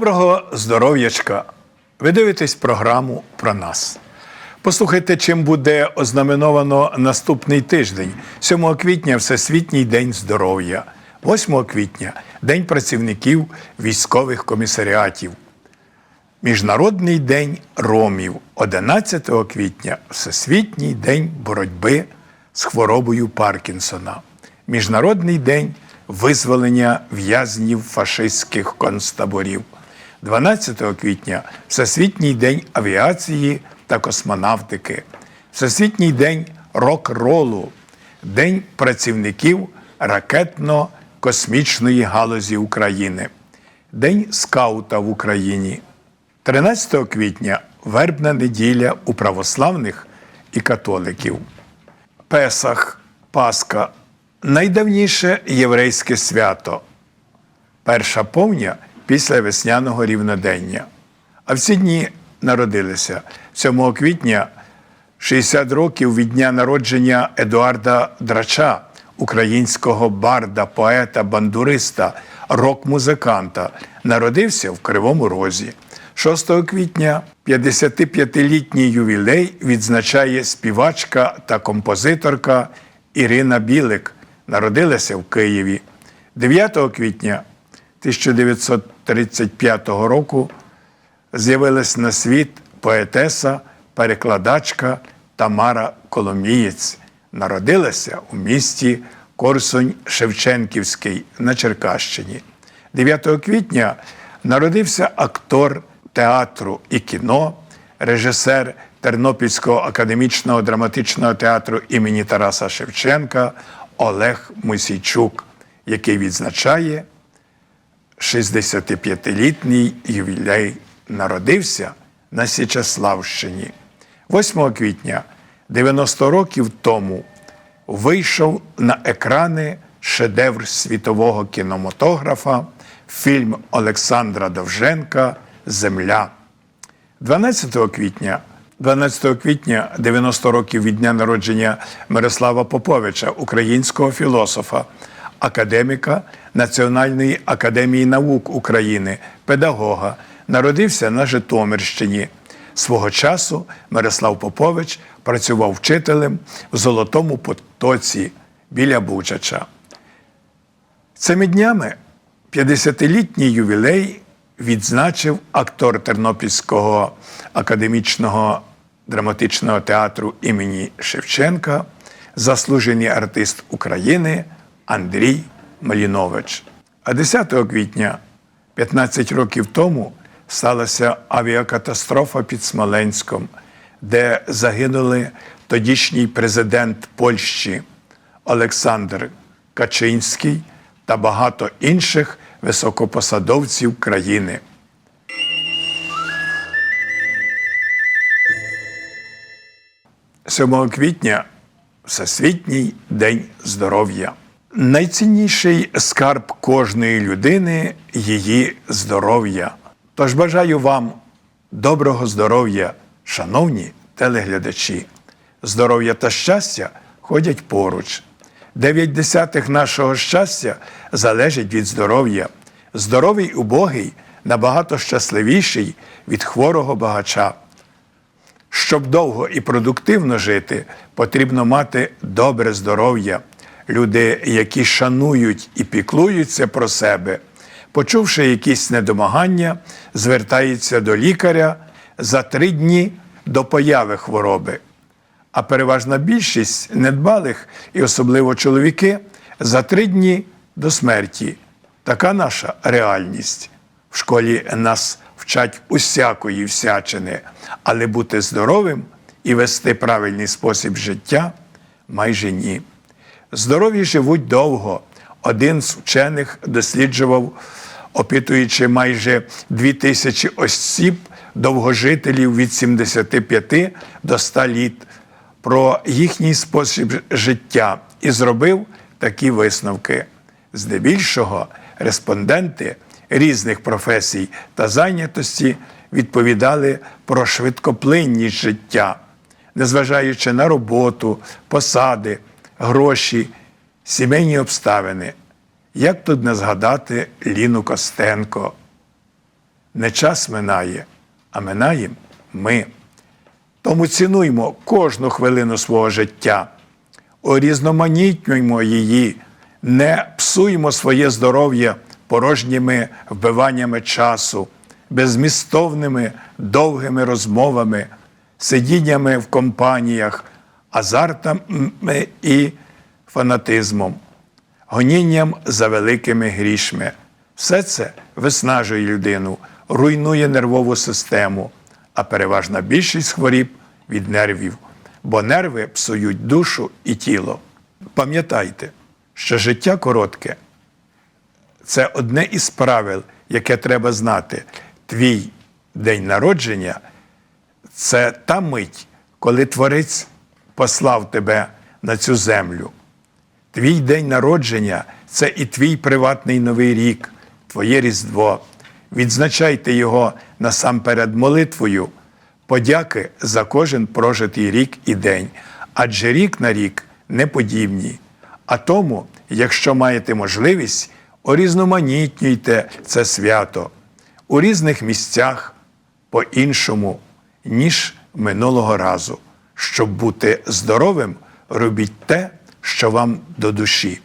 Доброго здоров'ячка! Ви дивитесь програму про нас. Послухайте, чим буде ознаменовано наступний тиждень. 7 квітня Всесвітній день здоров'я, 8 квітня День працівників військових комісаріатів. Міжнародний день ромів, 11 квітня Всесвітній день боротьби з хворобою Паркінсона, Міжнародний день визволення в'язнів фашистських концтаборів, 12 квітня Всесвітній день авіації та космонавтики, Всесвітній день рок-ролу, День працівників ракетно-космічної галузі України, День скаута в Україні. 13 квітня вербна неділя у православних і католиків. Песах, Пасха найдавніше єврейське свято. Перша повня після весняного рівнодення. А в ці дні народилися 7 квітня 60 років від дня народження Едуарда Драча, українського барда, поета, бандуриста, рок-музиканта, народився в Кривому Розі. 6 квітня 55-літній ювілей відзначає співачка та композиторка Ірина Білик. Народилася в Києві. 9 квітня 1935 року з'явилась на світ поетеса, перекладачка Тамара Коломієць. Народилася у місті Корсунь Шевченківський на Черкащині. 9 квітня народився актор театру і кіно, режисер Тернопільського академічного драматичного театру імені Тараса Шевченка Олег Мусійчук, який відзначає 65-літній ювілей народився на Січеславщині. 8 квітня 90 років тому вийшов на екрани шедевр світового кінематографа, фільм Олександра Довженка Земля. 12 квітня 12 квітня 90 років від дня народження Мирослава Поповича, українського філософа, академіка Національної академії наук України, педагога, народився на Житомирщині. Свого часу Мирослав Попович працював вчителем в Золотому Потоці біля Бучача. Цими днями 50-літній ювілей відзначив актор Тернопільського академічного драматичного театру імені Шевченка, заслужений артист України Андрій Малінович. А 10 квітня, 15 років тому, сталася авіакатастрофа під Смоленськом, де загинули тодішній президент Польщі Олександр Качинський та багато інших високопосадовців країни. Сьомого квітня Всесвітній день здоров'я. Найцінніший скарб кожної людини її здоров'я. Тож бажаю вам доброго здоров'я, шановні телеглядачі. Здоров'я та щастя ходять поруч. Дев'ять десятих нашого щастя залежить від здоров'я. Здоровий убогий набагато щасливіший від хворого багача. Щоб довго і продуктивно жити, потрібно мати добре здоров'я. Люди, які шанують і піклуються про себе, почувши якісь недомагання, звертаються до лікаря за три дні до появи хвороби. А переважна більшість недбалих, і особливо чоловіки, за три дні до смерті. Така наша реальність. В школі нас вчать усякої всячини, але бути здоровим і вести правильний спосіб життя майже ні. Здорові живуть довго. Один з вчених досліджував, опитуючи майже дві тисячі осіб, довгожителів від 75 до 100 літ, про їхній спосіб життя і зробив такі висновки. Здебільшого респонденти різних професій та зайнятості відповідали про швидкоплинність життя, незважаючи на роботу, посади, гроші, сімейні обставини. Як тут не згадати Ліну Костенко? Не час минає, а минаєм ми. Тому цінуймо кожну хвилину свого життя, урізноманітнюймо її, не псуймо своє здоров'я порожніми вбиваннями часу, безмістовними довгими розмовами, сидіннями в компаніях, азартами і фанатизмом, гонінням за великими грішми. Все це виснажує людину, руйнує нервову систему, а переважна більшість хворіб від нервів, бо нерви псують душу і тіло. Пам'ятайте, що життя коротке це одне із правил, яке треба знати. Твій день народження це та мить, коли Творець послав тебе на цю землю. Твій день народження це і твій приватний новий рік, твоє Різдво. Відзначайте його насамперед молитвою, подяки за кожен прожитий рік і день, адже рік на рік не подібні. А тому, якщо маєте можливість, орізноманітнюйте це свято у різних місцях по-іншому, ніж минулого разу. Щоб бути здоровим, робіть те, що вам до душі.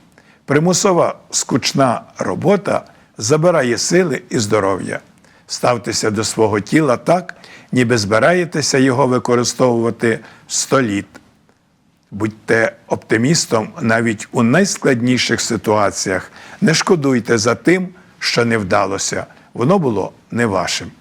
Примусова скучна робота забирає сили і здоров'я. Ставтеся до свого тіла так, ніби збираєтеся його використовувати сто літ. Будьте оптимістом навіть у найскладніших ситуаціях. Не шкодуйте за тим, що не вдалося, воно було не вашим.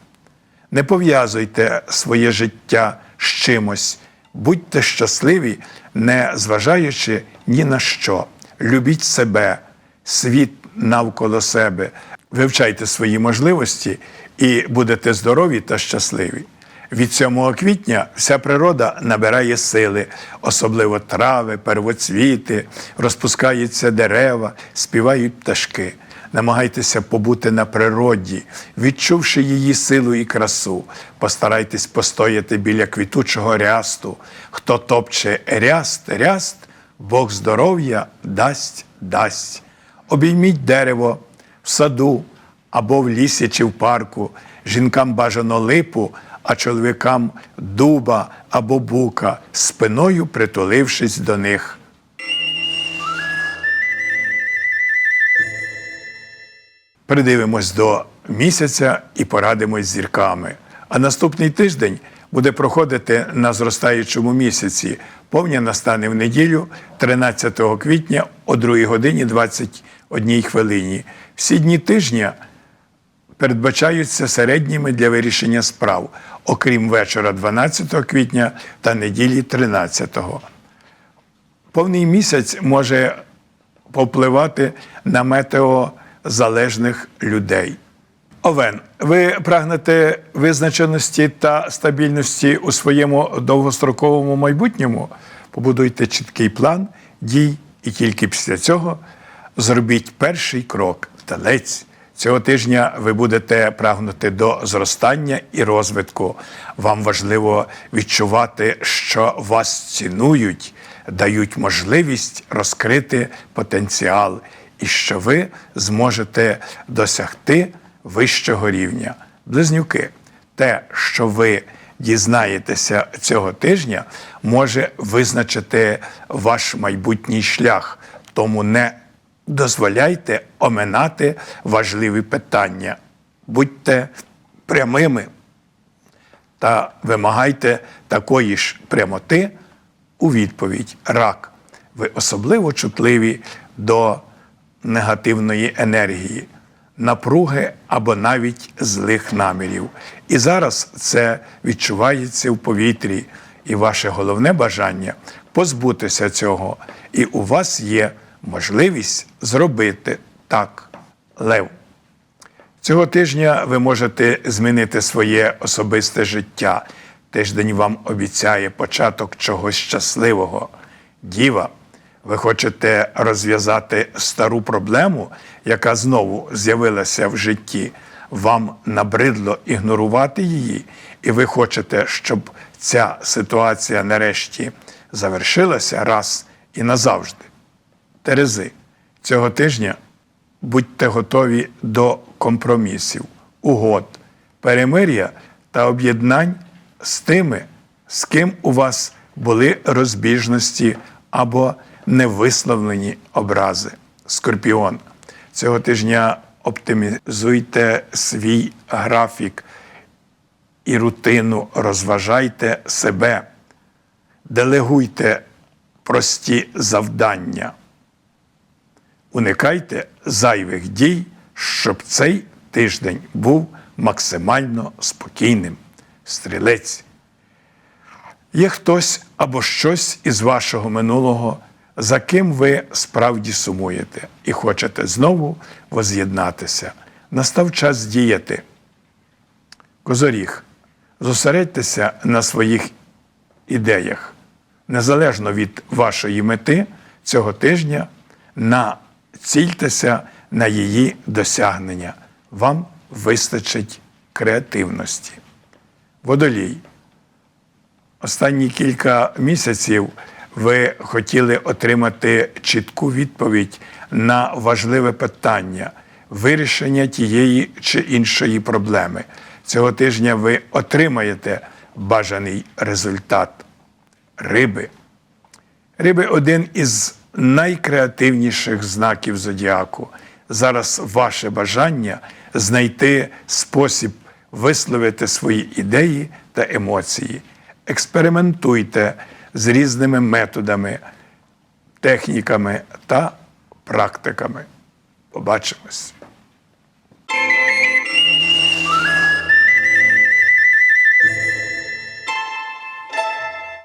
Не пов'язуйте своє життя з чимось, будьте щасливі, не зважаючи ні на що. Любіть себе, світ навколо себе, вивчайте свої можливості і будете здорові та щасливі. Від 7 квітня вся природа набирає сили, особливо трави, первоцвіти, розпускаються дерева, співають пташки. Намагайтеся побути на природі, відчувши її силу і красу. Постарайтесь постояти біля квітучого рясту. Хто топче ряст, ряст, Бог здоров'я дасть, дасть. Обійміть дерево в саду або в лісі чи в парку. Жінкам бажано липу, а чоловікам дуба або бука, спиною притулившись до них. Придивимось до місяця і порадимось з зірками. А наступний тиждень буде проходити на зростаючому місяці. Повня настане в неділю, 13 квітня о 2 годині 21 хвилині. Всі дні тижня передбачаються середніми для вирішення справ, окрім вечора 12 квітня та неділі 13. Повний місяць може повпливати на метеозалежних людей. Овен, ви прагнете визначеності та стабільності у своєму довгостроковому майбутньому? Побудуйте чіткий план дій, і тільки після цього зробіть перший крок талець. Цього тижня ви будете прагнути до зростання і розвитку. Вам важливо відчувати, що вас цінують, дають можливість розкрити потенціал, і що ви зможете досягти вищого рівня. Близнюки, те, що ви дізнаєтеся цього тижня, може визначити ваш майбутній шлях. Тому не дозволяйте оминати важливі питання. Будьте прямими та вимагайте такої ж прямоти у відповідь. Рак. Ви особливо чутливі до негативної енергії, напруги або навіть злих намірів. І зараз це відчувається в повітрі, і ваше головне бажання позбутися цього. І у вас є можливість зробити так, лев. Цього тижня ви можете змінити своє особисте життя. Тиждень вам обіцяє початок чогось щасливого. Діва, ви хочете розв'язати стару проблему, яка знову з'явилася в житті. Вам набридло ігнорувати її, і ви хочете, щоб ця ситуація нарешті завершилася раз і назавжди. Терези, цього тижня будьте готові до компромісів, угод перемир'я та об'єднань з тими, з ким у вас були розбіжності або невисловлені образи. Скорпіон. Цього тижня оптимізуйте свій графік і рутину, розважайте себе, делегуйте прості завдання. Уникайте зайвих дій, щоб цей тиждень був максимально спокійним. Стрілець. Є хтось або щось із вашого минулого, за ким ви справді сумуєте і хочете знову воз'єднатися. Настав час діяти. Козоріг, зосередьтеся на своїх ідеях, незалежно від вашої мети цього тижня, націльтеся на її досягнення. Вам вистачить креативності. Водолій. Останні кілька місяців ви хотіли отримати чітку відповідь на важливе питання вирішення тієї чи іншої проблеми. Цього тижня ви отримаєте бажаний результат. Риби. Риби один із найкреативніших знаків зодіаку. Зараз ваше бажання знайти спосіб висловити свої ідеї та емоції. Експериментуйте з різними методами, техніками та практиками. Побачимось.